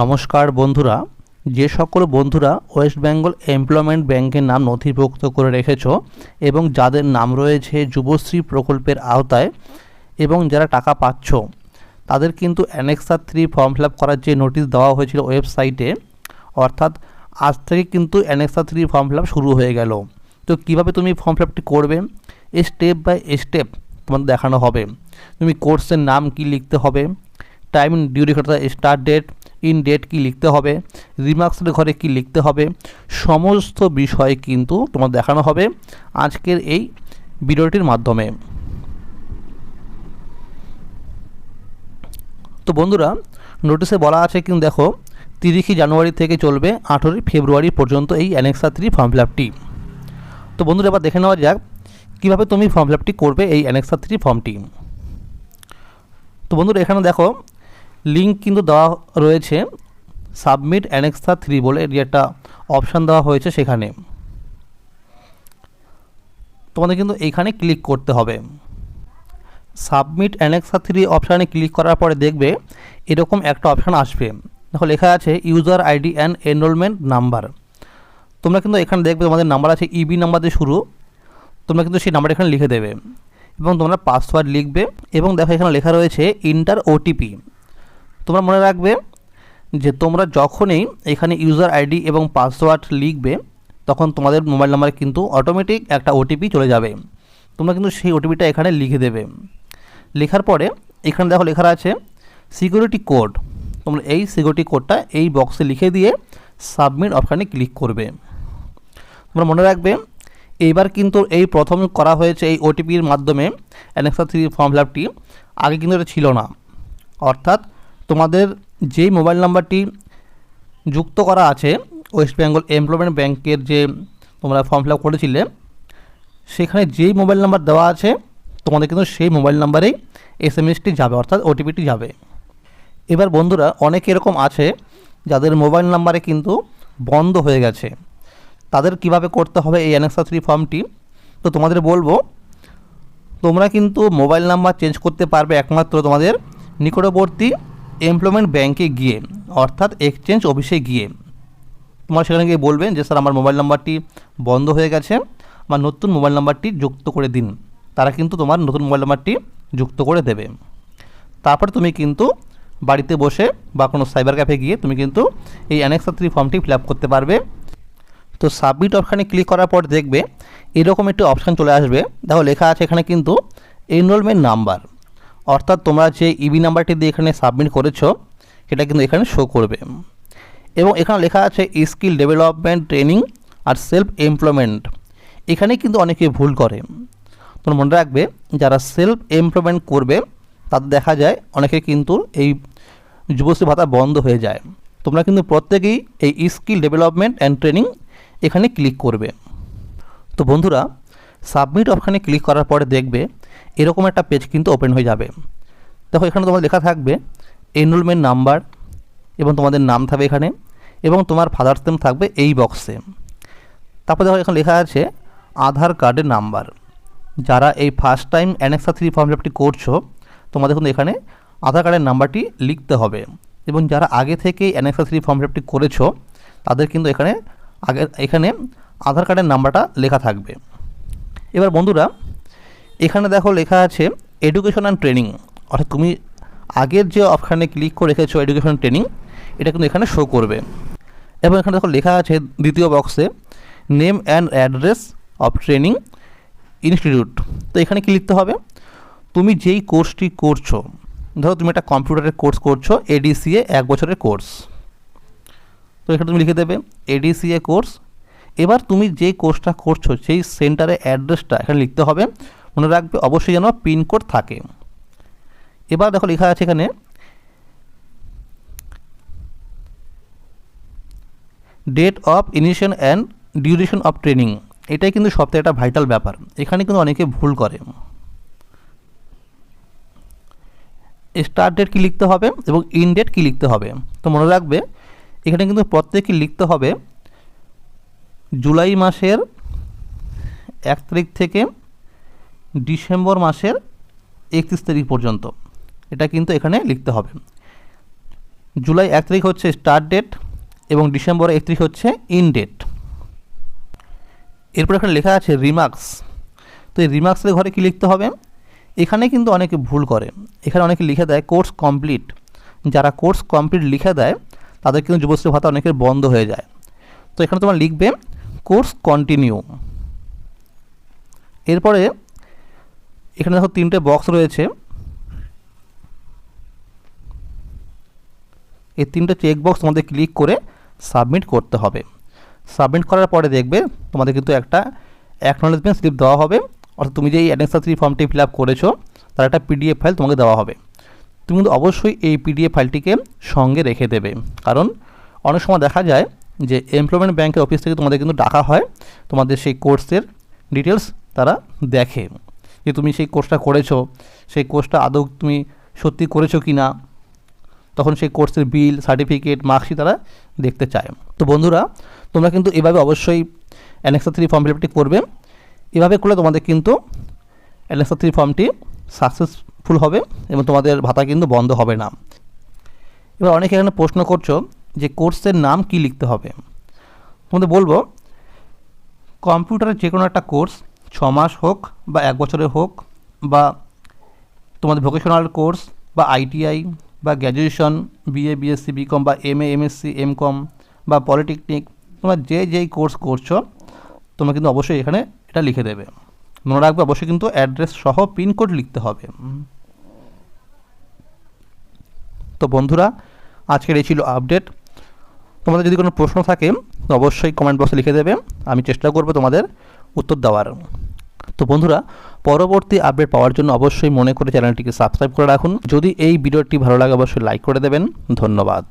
নমস্কার বন্ধুরা, যে সকল বন্ধুরা ওয়েস্ট বেঙ্গল এমপ্লয়মেন্ট ব্যাংকের নাম নথিভুক্ত করে রেখেছ এবং যাদের নাম রয়েছে যুবশ্রী প্রকল্পের আওতায় এবং যারা টাকা পাচ্ছ, তাদের কিন্তু অ্যানেক্সার থ্রি ফর্ম ফিল করার যে নোটিশ দেওয়া হয়েছিল ওয়েবসাইটে অর্থাৎ আজ থেকে কিন্তু অ্যানেক্সার থ্রি ফর্ম ফিল শুরু হয়ে গেল। তো কীভাবে তুমি ফর্ম ফিল আপটি করবে? স্টেপ বাই স্টেপ তোমাদের দেখানো হবে। তুমি কোর্সের নাম কি লিখতে হবে? Time duration start date end date কি লিখতে হবে রিমার্কসের ঘরে কি লিখতে হবে, সমস্ত বিষয় কিন্তু তোমার দেখানো হবে আজকের এই ভিডিওটির মাধ্যমে। তো বন্ধুরা নোটিশে বলা আছে কিন্তু দেখো, তিরিশে জানুয়ারি থেকে চলবে আঠেরোই ফেব্রুয়ারি পর্যন্ত এই অ্যানেক্সা থ্রি ফর্ম ফিল আপটি তো বন্ধুরা, এবার দেখে নেওয়া যাক কীভাবে তুমি ফর্ম ফিল আপটি করবে এই অ্যানেক্সা থ্রি ফর্মটি তো বন্ধুরা, এখানে দেখো লিঙ্ক কিন্তু দেওয়া রয়েছে সাবমিট অ্যানেক্সা থ্রি বলে এটি একটা অপশান দেওয়া হয়েছে সেখানে। তোমাদের কিন্তু এইখানে ক্লিক করতে হবে। সাবমিট অ্যানেক্সা থ্রি অপশানে ক্লিক করার পরে দেখবে এরকম একটা অপশান আসবে। দেখো লেখা আছে user ID and enrolment number তোমরা কিন্তু এখানে দেখবে তোমাদের নাম্বার আছে ইবি নাম্বার দিয়ে শুরু। তোমরা কিন্তু সেই নাম্বার এখানে লিখে দেবে। এবং তোমরা পাসওয়ার্ড লিখবে। এবং দেখো এখানে লেখা রয়েছে ইন্টার ওটিপি তোমরা মনে রাখবে যে তোমরা যখনই এখানে ইউজার আইডি এবং পাসওয়ার্ড লিখবে, তখন তোমাদের মোবাইল নাম্বারে কিন্তু অটোমেটিক একটা ওটিপি চলে যাবে। তোমরা কিন্তু সেই ওটিপিটা এখানে লিখে দেবে। লেখার পরে এখানে দেখো লেখা আছে সিকিউরিটি কোড তোমরা এই সিকিউরিটি কোডটা এই বক্সে লিখে দিয়ে সাবমিট অপশানে ক্লিক করবে। তোমরা মনে রাখবে এইবার কিন্তু এই প্রথম করা হয়েছে এই ওটিপির মাধ্যমে অ্যানেক্সা থ্রি ফর্ম ফিল আগে কিন্তু এটা ছিল না। অর্থাৎ তোমাদের যেই মোবাইল নাম্বারটি যুক্ত করা আছে ওয়েস্ট বেঙ্গল এমপ্লয়মেন্ট ব্যাংকের যে তোমরা ফর্ম ফিল আপ করেছিলে, সেখানে যেই মোবাইল নাম্বার দেওয়া আছে, তোমাদের কিন্তু সেই মোবাইল নাম্বারেই এস এম এসটি যাবে, অর্থাৎ ওটিপিটি যাবে। এবার বন্ধুরা, অনেক এরকম আছে, যাদের মোবাইল নাম্বারে কিন্তু বন্ধ হয়ে গেছে। তাদের কীভাবে করতে হবে এই অ্যানেক্সা থ্রি ফর্মটি তো তোমাদের বলব, তোমরা কিন্তু মোবাইল নাম্বার চেঞ্জ করতে পারবে একমাত্র তোমাদের নিকটবর্তী এমপ্লয়মেন্ট ব্যাংকে গিয়ে, অর্থাৎ এক্সচেঞ্জ অফিসে গিয়ে, তোমার সেখানে গিয়ে বলবেন যে, স্যার, আমার মোবাইল নাম্বারটি বন্ধ হয়ে গেছে। আমার নতুন মোবাইল নাম্বারটি যুক্ত করে দিন। তারা কিন্তু তোমার নতুন মোবাইল নাম্বারটি যুক্ত করে দেবে। তারপর তুমি কিন্তু বাড়িতে বসে বা কোনো সাইবার ক্যাফে গিয়ে তুমি কিন্তু এই অ্যানেক্সা থ্রি ফর্মটি ফিল করতে পারবে। তো সাবমিট অপশানে ক্লিক করার পর দেখবে, এরকম একটি অপশান চলে আসবে। দেখো লেখা আছে এখানে কিন্তু এনরোলমেন্ট নাম্বার অর্থাৎ তোমরা যে ইবি নাম্বারটি দিয়ে এখানে সাবমিট করেছ, সেটা কিন্তু এখানে শো করবে। এবং এখানে লেখা আছে স্কিল ডেভেলপমেন্ট ট্রেনিং আর সেলফ এমপ্লয়মেন্ট এখানে কিন্তু অনেকে ভুল করে। তোমরা মনে রাখবে, যারা সেলফ এমপ্লয়মেন্ট করবে, তাদের দেখা যায় অনেকে কিন্তু এই যুবশ্রী ভাতা বন্ধ হয়ে যায়। তোমরা কিন্তু প্রত্যেকেই এই স্কিল ডেভেলপমেন্ট অ্যান্ড ট্রেনিং এখানে ক্লিক করবে। তো বন্ধুরা সাবমিট অপশানে ক্লিক করার পরে দেখবে এরকম একটা পেজ কিন্তু ওপেন হয়ে যাবে। দেখো, এখানে তোমার লেখা থাকবে এনরোলমেন্ট নাম্বার এবং তোমাদের নাম থাকবে এখানে এবং তোমার ফাদার্স নেম থাকবে এই বক্সে তারপর দেখো, এখানে লেখা আছে আধার কার্ডের নাম্বার যারা এই first time annexure three form fill করছ, তোমাদের কিন্তু এখানে আধার কার্ডের নাম্বারটি লিখতে হবে। এবং যারা আগে থেকেই অ্যানেক্সা থ্রি ফর্ম ফিল করেছ, তাদের কিন্তু এখানে আগে এখানে আধার কার্ডের নাম্বারটা লেখা থাকবে। এবার বন্ধুরা এখানে দেখো লেখা আছে এডুকেশন অ্যান্ড ট্রেনিং অর্থাৎ তুমি আগের যে অপশানে ক্লিক করে রেখেছো এডুকেশন ট্রেনিং এটা কিন্তু এখানে শো করবে। এবং এখানে দেখো লেখা আছে দ্বিতীয় বক্সে name and address of training institute তো এখানে কি লিখতে হবে? তুমি যেই কোর্সটি করছ, ধরো তুমি একটা কম্পিউটারের কোর্স করছ এডিসিএ এক বছরের কোর্স তো এখানে তুমি লিখে দেবে এডিসিএ কোর্স এবার তুমি যে কোর্সটা করছ, সেই সেন্টারের অ্যাড্রেসটা এখানে লিখতে হবে মনে রাখবে, অবশ্যই যেন পিনকোড থাকে। এবার দেখো লেখা আছে এখানে date of initiation and duration of training এটাই কিন্তু সবথেকে একটা ভাইটাল ব্যাপার। এখানে কিন্তু অনেকে ভুল করে। স্টার্ট ডেট কী লিখতে হবে এবং ইন ডেট কী লিখতে হবে? তো মনে রাখবে, এখানে কিন্তু প্রত্যেককে লিখতে হবে, জুলাই মাসের এক তারিখ থেকে ডিসেম্বর মাসের একত্রিশ তারিখ পর্যন্ত। এটা কিন্তু এখানে লিখতে হবে। জুলাই এক তারিখ হচ্ছে স্টার্ট ডেট এবং ডিসেম্বর এক তারিখ হচ্ছে ইন ডেট এরপর এখানে লেখা আছে রিমার্কস তো এই রিমার্কসের ঘরে কী লিখতে হবে? এখানে কিন্তু অনেকে ভুল করে। এখানে অনেকে লিখে দেয় কোর্স কমপ্লিট যারা কোর্স কমপ্লিট লিখে দেয়, তাদের কিন্তু যুবশ্রী ভাতা অনেকের বন্ধ হয়ে যায়। তো এখানে তোমার লিখবে কোর্স কন্টিনিউ এরপরে এখানে দেখো তিনটে বক্স রয়েছে। এই তিনটে চেক বক্স তোমাদের ক্লিক করে সাবমিট করতে হবে। সাবমিট করার পরে দেখবে তোমাদের কিন্তু একটা অ্যাকনোলেজমেন্ট স্লিপ দেওয়া হবে। অর্থাৎ তুমি যে এই অ্যানেক্সা থ্রি ফর্মটি ফিল আপ করেছ, তার একটা পিডিএফ ফাইল তোমাকে দেওয়া হবে। তুমি কিন্তু অবশ্যই এই পিডিএফ ফাইলটিকে সঙ্গে রেখে দেবে। কারণ অনেক সময় দেখা যায় যে এমপ্লয়মেন্ট ব্যাংকের অফিস থেকে তোমাদের কিন্তু ডাকা হয়। তোমাদের সেই কোর্সের ডিটেলস তারা দেখে। যে তুমি সেই কোর্সটা করেছ, সেই কোর্সটা আদৌ তুমি সত্যি করেছ কি না তখন সেই কোর্সের বিল সার্টিফিকেট মার্কশিট তারা দেখতে চায়। তো বন্ধুরা, তোমরা কিন্তু এভাবে অবশ্যই অ্যানেক্সা থ্রি ফর্ম ফিলআপটি করবে। এভাবে করলে তোমাদের কিন্তু অ্যানেক্সা থ্রি ফর্মটি সাকসেসফুল হবে এবং তোমাদের ভাতা কিন্তু বন্ধ হবে না। এবার অনেকে এখানে প্রশ্ন করছ যে কোর্সের নাম কি লিখতে হবে? তোমাদের বলব কম্পিউটারের যে কোনো একটা কোর্স ছ মাস হোক বা এক বছরের হোক বা তোমাদের ভোকেশনাল কোর্স বা আইটিআই বা গ্র্যাজুয়েশন বিএ বিএসসি বিকম বা M A MSc M Com বা পলিটেকনিক তোমরা যে যেই কোর্স করছ, তোমরা কিন্তু অবশ্যই এখানে এটা লিখে দেবে। মনে রাখবে অবশ্যই কিন্তু অ্যাড্রেস সহ পিনকোড লিখতে হবে। তো বন্ধুরা, আজকের এই ছিল আপডেট তোমাদের যদি কোনো প্রশ্ন থাকে, অবশ্যই কমেন্ট বক্সে লিখে দেবে। আমি চেষ্টা করব তোমাদের উত্তর দেওয়ার। তো বন্ধুরা, পরবর্তী আপডেট পাওয়ার জন্য অবশ্যই মনে করে চ্যানেলটিকে সাবস্ক্রাইব করে রাখুন। যদি এই ভিডিওটি ভালো লাগে, অবশ্যই লাইক করে দেবেন। ধন্যবাদ।